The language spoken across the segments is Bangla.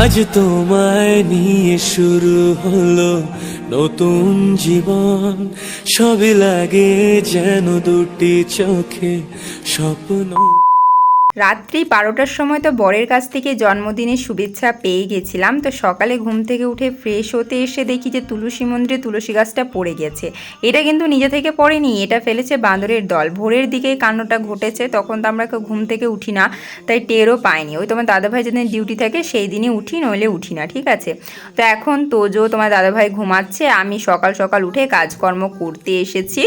আজ তোমায় নিয়ে শুরু হলো নতুন জীবন। সবই লাগে যেন দুটি চোখে স্বপ্ন। রাত্রি বারোটার সময় তো বরের কাছ থেকে জন্মদিনের শুভেচ্ছা পেয়ে গেছিলাম, তো সকালে ঘুম থেকে উঠে ফ্রেশ হতে এসে দেখি যে তুলসী মন্দিরে তুলসী গাছটা পড়ে গেছে। এটা কিন্তু নিজে থেকে পড়েনি, এটা ফেলেছে বাঁদরের দল। ভোরের দিকে কান্নটা ঘটেছে, তখন তো আমরা ঘুম থেকে উঠি না, তাই টেরও পাইনি। ওই তোমার দাদাভাই যেদিন ডিউটি থাকে সেই দিনই উঠি, নইলে উঠি না, ঠিক আছে? তো এখন তোজো তোমার দাদাভাই ঘুমাচ্ছে, আমি সকাল সকাল উঠে কাজকর্ম করতে এসেছি।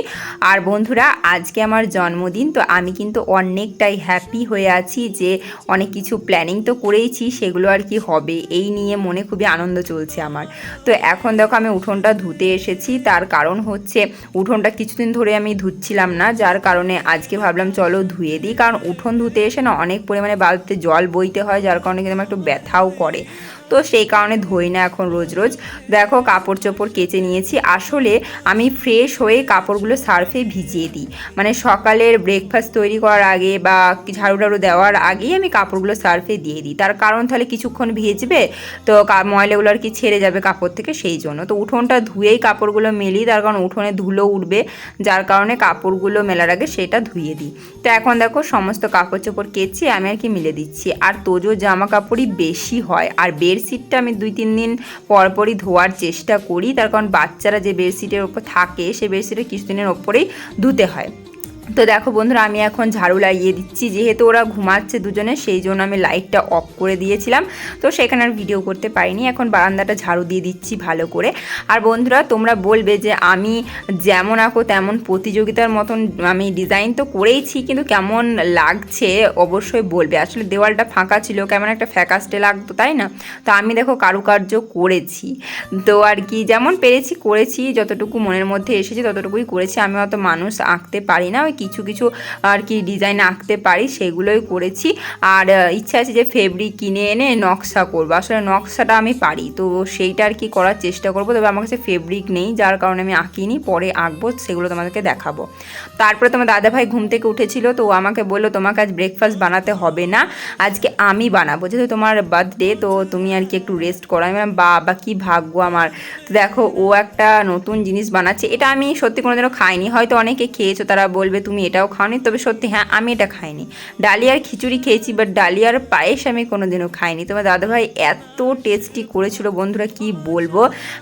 আর বন্ধুরা, আজকে আমার জন্মদিন, তো আমি কিন্তু অনেকটাই হ্যাপি হয়ে আছি যে অনেক কিছু প্ল্যানিং তো করেইছি, সেগুলো আর কি হবে। এই নিয়ে মনে খুবই আনন্দ চলছে আমার। তো এখন দেখো আমি উঠোনটা ধুতে এসেছি। তার কারণ হচ্ছে উঠোনটা কিছুদিন ধরে আমি ধুচ্ছিলাম না, যার কারণে আজকে ভাবলাম চলো ধুয়ে দিই। কারণ উঠোন ধুতে এসে না অনেক পরিমাণে বালতিতে জল বইতে হয়, যার কারণে কিন্তু আমার একটু ব্যথাও করে। তো সেই কারণে ধুই না এখন রোজ রোজ। দেখো কাপড় চোপড় কেচে নিয়েছি। আসলে আমি ফ্রেশ হয়ে কাপড়গুলো সার্ফে ভিজিয়ে দিই। মানে সকালের ব্রেকফাস্ট তৈরি করার আগে বা ঝাড়ু টাড়ু দেওয়ার আগেই আমি কাপড়গুলো সার্ফে দিয়ে দিই। তার কারণ তাহলে কিছুক্ষণ ভিজবে, তো ময়লাগুলো আর কি ছেড়ে যাবে কাপড় থেকে সেই জন্য। তো উঠোনটা ধুয়েই কাপড়গুলো মেলি, তার কারণ উঠোনে ধুলো উঠবে, যার কারণে কাপড়গুলো মেলার আগে সেটা ধুয়ে দিই। তো এখন দেখো সমস্ত কাপড় চোপড় কেচে আমি আর কি মিলে দিচ্ছি। আর তোজো জামা কাপড়ই বেশি হয়, আর বেডশিটটা আমি দুই তিন দিন পরপরই ধোয়ার চেষ্টা করি। তার কারণ বাচ্চারা যে বেডশিটের ওপর থাকে সেই বেডশিটের কিছুদিনের ওপরেই ধুতে হয়। তো দেখো বন্ধুরা, আমি এখন ঝাড়ু লাগিয়ে দিচ্ছি। যেহেতু ওরা ঘুমাচ্ছে দুজনে, সেই জন্য আমি লাইটটা অফ করে দিয়েছিলাম। তো সেখানে আর ভিডিও করতে পারিনি। এখন বারান্দাটা ঝাড়ু দিয়ে দিচ্ছি ভালো করে। আর বন্ধুরা, তোমরা বলবে যে আমি যেমন আঁকো তেমন প্রতিযোগিতার মতন আমি ডিজাইন তো করেইছি, কিন্তু কেমন লাগছে অবশ্যই বলবে। আসলে দেওয়ালটা ফাঁকা ছিল, কেমন একটা ফ্যাকাস্টে লাগতো, তাই না? তো আমি দেখো কারুকার্য করেছি। তো আর কি, যেমন পেরেছি করেছি, যতটুকু মনের মধ্যে এসেছে ততটুকুই করেছি। আমি অত মানুষ আঁকতে পারি না, ওই কিছু কিছু আর কি ডিজাইন আঁকতে পারি, সেগুলোই করেছি। আর ইচ্ছা আছে যে ফেব্রিক কিনে এনে নকশা করব। আসলে নকশাটা আমি পারি, তো সেইটা আর কি করার চেষ্টা করব। তবে আমার কাছে ফেব্রিক নেই, যার কারণে আমি আঁকিনি, পরে আঁকবো, সেগুলো তোমাদেরকে দেখাবো। তারপরে তোমার দাদাভাই ঘুম থেকে উঠেছিল, তো আমাকে বলল, তোমাকে আজ ব্রেকফাস্ট বানাতে হবে না, আজকে আমি বানাবো। যেহেতু তোমার বার্থডে তো তুমি আর কি একটু রেস্ট করো। আমি বা বা কী ভাগ্য আমার। তো দেখো, ও একটা নতুন জিনিস বানাচ্ছে। এটা আমি সত্যি কোনোদিনও খাইনি। হয়তো অনেকে খেয়েছো, তারা বলবে তুমি এটাও খাওনি, তবে সত্যি হ্যাঁ আমি এটা খাইনি। ডালিয়ার খিচুড়ি খেয়েছি বাট ডালিয়ার পায়েস আমি কোনোদিনও খাইনি। তোমার দাদাভাই এত টেস্টি করেছিল, বন্ধুরা কি বলব?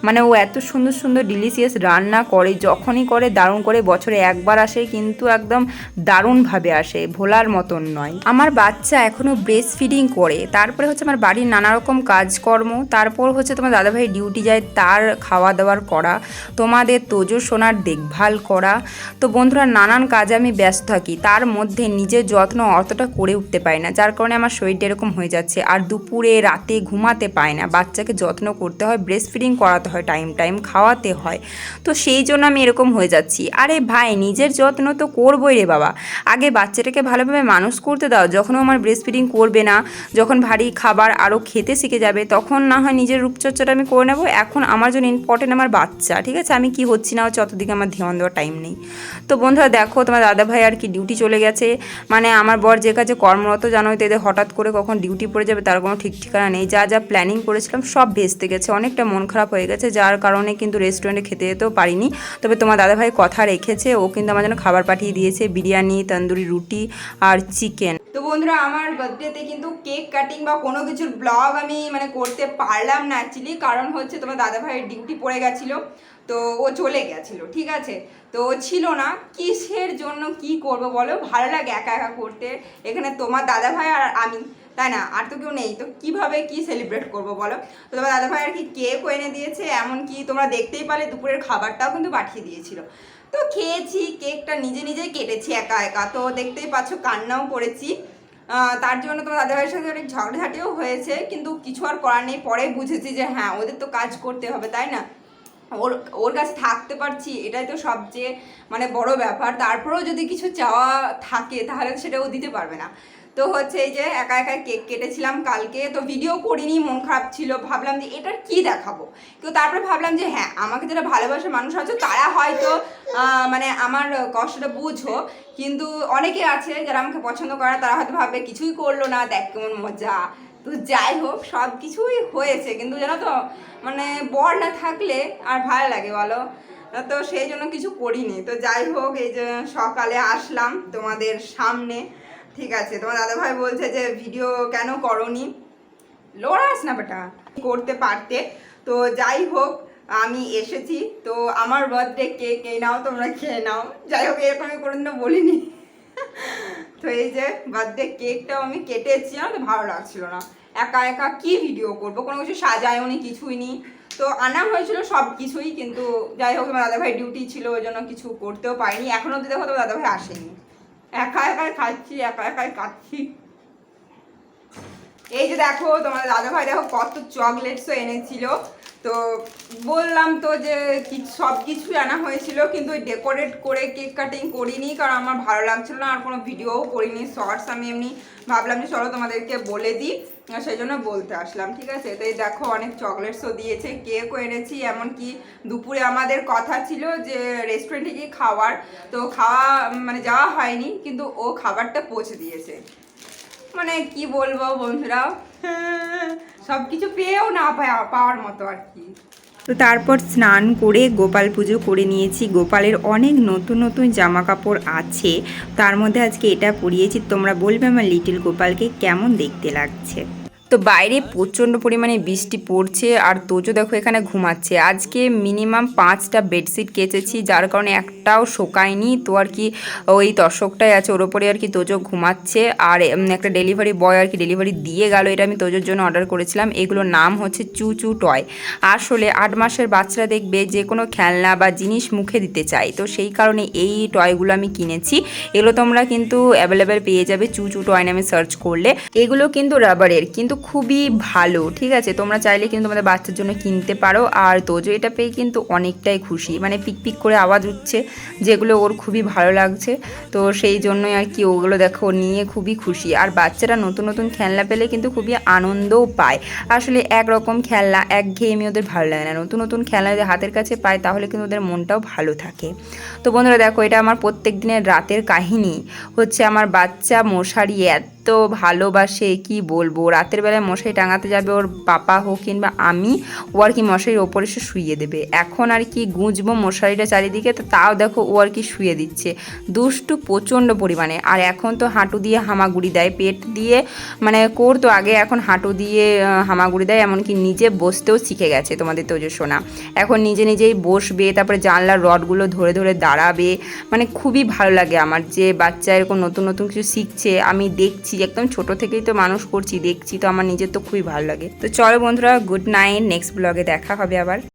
মানে ও এত সুন্দর সুন্দর ডিলিশিয়াস রান্না করে, যখনই করে, দারুণ করে, বছরে একবার আসে, কিন্তু একদম দারুণভাবে আসে, ভোলার মতন নয়। আমার বাচ্চা এখনও ব্রেস্ট ফিডিং করে, তারপরে হচ্ছে আমার বাড়ির নানা রকম কাজকর্ম, তারপর হচ্ছে তোমার দাদাভাই ডিউটি যায় তার খাওয়া দাওয়ার করা, তোমাদের তোজো সোনার দেখভাল করা। তো বন্ধুরা, নানান কাজে আমি ব্যস্ত থাকি, তার মধ্যে নিজের যত্ন অতটা করে উঠতে পারি না, যার কারণে আমার শরীরটা এরকম হয়ে যাচ্ছে। আর দুপুরে, রাতে ঘুমাতে পায় না, বাচ্চাকে যত্ন করতে হয় ব্রেস্ট ফিডিং করাতে হয় টাইম টাইম খাওয়াতে হয়। তো সেই জন্য আমি এরকম হয়ে যাচ্ছি। আরে ভাই, নিজের যত্ন তো করবোই রে বাবা। আগে বাচ্চাটাকে ভালোভাবে মানুষ করতে দাও, যখন আমার ব্রেস্ট ফিডিং করবে না, যখন ভারী খাবার আরও খেতে শিখে যাবে, তখন না হয় নিজের রূপচর্চাটা আমি করে নেব। এখন আমার জন্য ইম্পর্টেন্ট আমার বাচ্চা, ঠিক আছে? আমি কি হচ্ছি না হচ্ছে, অতদিকে আমার ধ্যান দেওয়ার টাইম নেই। তো বন্ধুরা, দেখো তোমার দাদা ভাই আর কি ডিউটি চলে গেছে। মানে আমার বর যে কাজে কর্মরত জানো তো এদের হঠাৎ করে কখন ডিউটি পড়ে যাবে, তার কোনো ঠিক ঠিকানা নেই। যা যা প্ল্যানিং করেছিলাম সব ভেস্তে গেছে, অনেকটা মন খারাপ হয়ে গেছে, যার কারণে কিন্তু রেস্টুরেন্টে খেতে যেতেও পারিনি। তবে তোমার দাদা ভাই কথা রেখেছে, ও কিন্তু আমার জন্য খাবার পাঠিয়ে দিয়েছে, বিরিয়ানি, তন্দুরি রুটি আর চিকেন তো বন্ধুরা, আমার বার্থডেতে কিন্তু কেক কাটিং বা কোনো কিছুর ব্লগ আমি মানে করতে পারলাম না অ্যাকচুয়ালি কারণ হচ্ছে তোমার দাদা ভাইয়ের ডিউটি পড়ে গেছিল। তো ও চলে গেছিল, ঠিক আছে? তো ছিল না, কিসের জন্য কি করব বলো? ভালো লাগে একা একা করতে। এখানে তোমার দাদা ভাই আর আমি, তাই না? আর তো কেউ নেই, তো কীভাবে কি সেলিব্রেট করব বলো? তো তোমার দাদা ভাই আর কি কেকও এনে দিয়েছে, এমনকি তোমরা দেখতেই পারলে দুপুরের খাবারটাও কিন্তু পাঠিয়ে দিয়েছিল। তো খেয়েছি কেকটা নিজে নিজেই কেটেছি একা একা। তো দেখতেই পাচ্ছ কান্নাও করেছি। তার জন্য তোমার দাদাভাইয়ের সাথে অনেক ঝগড়াঝাটিও হয়েছে, কিন্তু কিছু আর করার নেই। পরে বুঝেছি যে হ্যাঁ ওদের তো কাজ করতে হবে, তাই না? ওর ওর কাছে থাকতে পারছি, এটাই তো সবচেয়ে মানে বড় ব্যাপার। তারপরেও যদি কিছু চাওয়া থাকে, তাহলে সেটাও দিতে পারবে না। তো হচ্ছে এই যে একা একা কেক কেটেছিলাম কালকে, তো ভিডিও করিনি, মন খারাপ ছিল। ভাবলাম যে এটার কি দেখাবো? কিন্তু তারপরে ভাবলাম যে হ্যাঁ আমাকে যারা ভালোবাসার মানুষ আছে, তারা হয়তো মানে আমার কষ্টটা বুঝো। কিন্তু অনেকে আছে যারা আমাকে পছন্দ করে তারা হয়তো ভাববে কিছুই করল না, দেখ কেমন মজা। তো যাই হোক সব কিছুই হয়েছে। কিন্তু জানো তো মানে বর না থাকলে আর ভালো লাগে বলো। তো সেই জন্য কিছু করিনি। তো যাই হোক, এই যে সকালে আসলাম তোমাদের সামনে। ঠিক আছে, তোমার দাদাভাই বলছে যে, ভিডিও কেন করনি? লোড়াস না বেটা, করতে পারতে। তো যাই হোক, আমি এসেছি। তো আমার বার্থডে কেক এই নাও, তোমরা খেয়ে নাও। যাই হোক এরকম আমি কোনোদিনও বলিনি। তো এই যে বার্থডে কেকটাও আমি কেটেছি, আমার ভালো লাগছিল না। একা একা কি ভিডিও করব? কোনো কিছু সাজায়ও নি, কিছুই নি। তো আনা হয়েছিল সব কিছুই, কিন্তু যাই হোক, আমার দাদাভাই ডিউটি ছিল, ওই জন্য কিছু করতেও পারিনি। এখনও অব্দি দেখো তো দাদাভাই আসেনি। একা একাই খাচ্ছি, একা একাই কাচ্ছি এই যে দেখো তোমার দাদা ভাই দেখো কত চকলেটসও এনেছিল। তো বললাম তো যে সব কিছুই আনা হয়েছিল, কিন্তু ডেকোরেট করে কেক কাটিং করিনি, কারণ আমার ভালো লাগছিল না, আর কোনো ভিডিওও করিনি শর্টস আমি এমনি ভাবলাম যে চলো তোমাদেরকে বলে দিই সেই জন্য বলতে আসলাম, ঠিক আছে? তো এই দেখো অনেক চকলেটসও দিয়েছে কেকও এনেছি, এমনকি দুপুরে আমাদের কথা ছিল যে রেস্টুরেন্টে গিয়ে খাওয়ার, তো খাওয়া মানে যাওয়া হয়নি, কিন্তু ও খাবারটা পৌঁছে দিয়েছে। মানে কি বলব বন্ধুরা? সব কিছু পেয়েও না পাওয়া- পাওয়ার মতো আর কি। তো তারপর স্নান করে গোপাল পুজো করে নিয়েছি। গোপালের অনেক নতুন নতুন জামা কাপড় আছে। তার মধ্যে আজকে এটা পরিয়েছি। তোমরা বলবে আমার লিটিল গোপালকে কেমন দেখতে লাগছে? তো বাইরে প্রচণ্ড পরিমাণে বৃষ্টি পড়ছে আর তোজো দেখো এখানে ঘুমাচ্ছে। আজকে মিনিমাম পাঁচটা বেডশিট কেচেছি, যার কারণে একটাও শোকায়নি। তো আর কি ওই দর্শকটাই আছে, ওর ওপরে আর কি তোজো ঘুমাচ্ছে। আর একটা ডেলিভারি বয় আর কি ডেলিভারি দিয়ে গেল, এটা আমি তোজোর জন্য অর্ডার করেছিলাম। এগুলোর নাম হচ্ছে চু চু টয় আসলে আট মাসের বাচ্চারা দেখবে যে কোনো খেলনা বা জিনিস মুখে দিতে চায়। তো সেই কারণে এই টয়গুলো আমি কিনেছি। এগুলো তোমরা কিন্তু অ্যাভেলেবেল পেয়ে যাবে চু চু টয় নামে সার্চ করলে। এগুলো কিন্তু রাবারের কিন্তু খুবই ভালো, ঠিক আছে? তোমরা চাইলে কিন্তু তোমাদের বাচ্চার জন্য কিনতে পারো। আর তোজো এটা পেয়ে কিন্তু অনেকটাই খুশি। মানে পিক পিক করে আওয়াজ উঠছে যেগুলো ওর খুবই ভালো লাগছে। তো সেই জন্যই আর কি ওগুলো দেখো, নিয়ে খুবই খুশি। আর বাচ্চারা নতুন নতুন খেলনা পেলে কিন্তু খুবই আনন্দও পায়। আসলে একরকম খেলনা, একঘেয়েমি ওদের ভালো লাগে না। নতুন নতুন খেলনা যদি হাতের কাছে পায়, তাহলে কিন্তু ওদের মনটাও ভালো থাকে। তো বন্ধুরা দেখো, এটা আমার প্রত্যেক দিনের রাতের কাহিনী। হচ্ছে আমার বাচ্চা মশারি এত ভালোবাসে, কি বলব? রাতের বেলায় মশারি টাঙাতে যাবে ওর পাপা হোক কিংবা আমি, ও আর কি মশারির ওপরে এসে শুইয়ে দেবে। এখন আর কি গুঁজবো মশারিটা চারিদিকে, তো তাও দেখো ও আর কি শুয়ে দিচ্ছে। দুষ্টু প্রচণ্ড পরিমাণে। আর এখন তো হাঁটু দিয়ে হামাগুড়ি দেয়, পেট দিয়ে মানে করতো আগে এখন হাঁটু দিয়ে হামাগুড়ি দেয়, এমনকি নিজে বসতেও শিখে গেছে তোমাদের তো তেজস্বনা এখন নিজে নিজেই বসবে, তারপরে জানলার রডগুলো ধরে ধরে দাঁড়াবে। মানে খুবই ভালো লাগে আমার যে বাচ্চা এরকম নতুন নতুন কিছু শিখছে, আমি দেখছি একদম ছোট থেকেই তো মানুষ করছি, দেখছি তো আমার নিজের তো খুবই ভালো লাগে। তো চলো বন্ধুরা গুড নাইট নেক্সট ব্লগে দেখা হবে আবার।